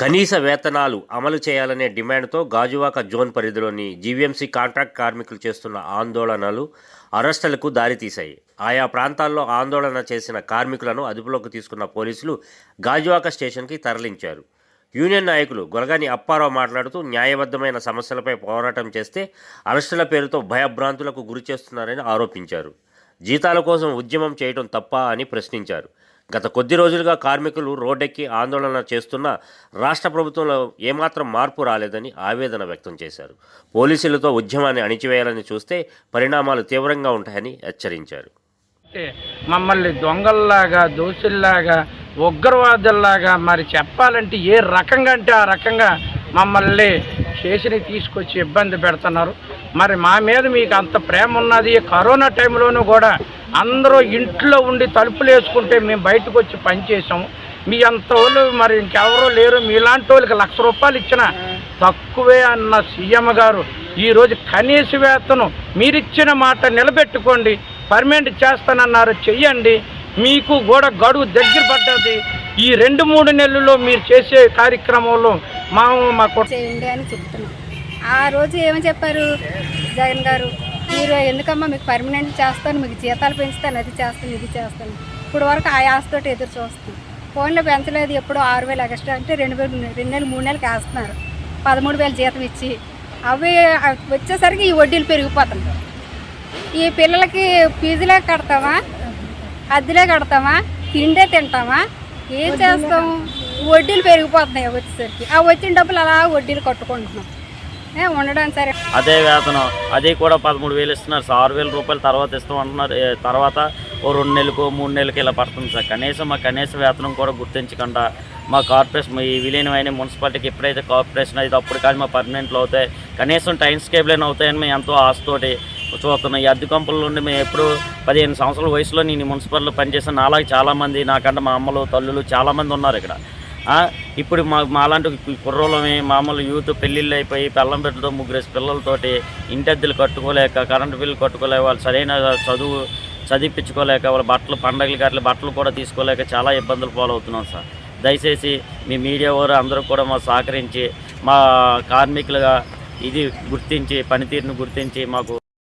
కనీస వేతనాలు అమలు చేయాలనే డిమాండ్తో గాజువాక జోన్ పరిధిలోని జీవీఎంసీ కాంట్రాక్ట్ కార్మికులు చేస్తున్న ఆందోళనలు అరెస్టులకు దారితీశాయి. ఆయా ప్రాంతాల్లో ఆందోళన చేసిన కార్మికులను అదుపులోకి తీసుకున్న పోలీసులు గాజువాక స్టేషన్కి తరలించారు. యూనియన్ నాయకులు గొలగాని అప్పారావు మాట్లాడుతూ న్యాయబద్ధమైన సమస్యలపై పోరాటం చేస్తే అరెస్టుల పేరుతో భయభ్రాంతులకు గురి చేస్తున్నారని ఆరోపించారు. జీతాల కోసం ఉద్యమం చేయడం తప్ప అని ప్రశ్నించారు. గత కొద్ది రోజులుగా కార్మికులు రోడ్డెక్కి ఆందోళన చేస్తున్నా రాష్ట్ర ప్రభుత్వంలో ఏమాత్రం మార్పు రాలేదని ఆవేదన వ్యక్తం చేశారు. పోలీసులతో ఉద్యమాన్ని అణిచివేయాలని చూస్తే పరిణామాలు తీవ్రంగా ఉంటాయని హెచ్చరించారు. మమ్మల్ని దొంగల్లాగా దోషుల్లాగా ఉగ్రవాదుల్లాగా మరి చెప్పాలంటే ఏ రకంగా అంటే ఆ రకంగా మమ్మల్ని చేసినవి తీసుకొచ్చి ఇబ్బంది పెడుతున్నారు. మరి మా మీద మీకు అంత ప్రేమ ఉన్నది. కరోనా టైంలోనూ కూడా అందరూ ఇంట్లో ఉండి తలుపులు వేసుకుంటే మేము బయటకు వచ్చి పనిచేసాము మీ అంత వాళ్ళు మరి ఇంకెవరో లేరు. మీలాంటి వాళ్ళకి లక్ష రూపాయలు ఇచ్చిన తక్కువే అన్న సీఎం గారు. ఈరోజు కనీస వేతనం మీరిచ్చిన మాట నిలబెట్టుకోండి. పర్మనెంట్ చేస్తానన్నారు. చెయ్యండి. మీకు కూడా గడువు దగ్గర పడ్డది. ఈ రెండు మూడు నెలల్లో మీరు చేసే కార్యక్రమంలో మా మా చేయండి అని చెప్తున్నాం. ఆ రోజు ఏమని చెప్పారు జగన్ గారు? మీరు ఎందుకమ్మా మీకు పర్మనెంట్ చేస్తాను మీకు జీతాలు పెంచుతాను అది చేస్తాను ఇది చేస్తాను. ఇప్పుడు వరకు ఆ ఆశతోటి ఎదురు చూస్తాం ఫోన్లో పెంచలేదు ఎప్పుడో ఆరు వేలు ఎక్స్ట్రా అంటే రెండు వేలు రెండు నెలలు మూడు నెలలకు వేస్తున్నారు. పదమూడు వేలు జీతం ఇచ్చి. అవి అవి వచ్చేసరికి ఈ వడ్డీలు పెరిగిపోతున్నాయి. ఈ పిల్లలకి ఫీజులే కడతామా? అద్దెలే కడతామా? తిండే తింటామా? ఏం చేస్తాం? వడ్డీలు పెరిగిపోతున్నాయి వచ్చేసరికి. ఆ వచ్చిన డబ్బులు అలా వడ్డీలు కట్టుకుంటున్నాం. ఉండడం సరే. అదే వేతనం. అది కూడా పదమూడు వేలు ఇస్తున్నారు. సార్ ఆరు వేల రూపాయలు తర్వాత ఇస్తాం అంటున్నారు తర్వాత ఓ రెండు నెలలకు మూడు నెలలకు ఇలా పడుతుంది సార్. కనీసం మా కనీస వేతనం కూడా గుర్తించకుండా మా కార్పొరేషన్ ఈ విలీనమైన మున్సిపాలిటీకి ఎప్పుడైతే కార్పొరేషన్ అయితే అప్పుడు కానీ మా పర్మనెంట్లు అవుతాయి. కనీసం టైం అయినా అవుతాయని మేము ఎంతో ఆశతోటి చూస్తున్నాం ఈ అద్దె కంపుల నుండి మేము ఎప్పుడు పదిహేను సంవత్సరాల వయసులో నేను మున్సిపల్లో పనిచేసిన నాలాగే చాలామంది నాకంటే మా అమ్మలు తల్లులు చాలామంది ఉన్నారు ఇక్కడ. ఇప్పుడు మా మాలాంటి కుర్రోళ్ళమే మామూలు యూత్ పెళ్ళిళ్ళు అయిపోయి పెళ్ళం పెట్టడం ముగ్గురు పిల్లలతోటి ఇంటద్దెలు కట్టుకోలేక కరెంటు బిల్లు కట్టుకోలేక వాళ్ళు సరైన చదువు చదివించుకోలేక వాళ్ళ బట్టలు పండగలకి అట్లా బట్టలు కూడా తీసుకోలేక చాలా ఇబ్బందులు పాలవుతున్నాం సార్. దయచేసి మీ మీడియా వారు అందరూ కూడా మా సహకరించి మా కార్మికులుగా ఇది గుర్తించి పనితీరును గుర్తించి మాకు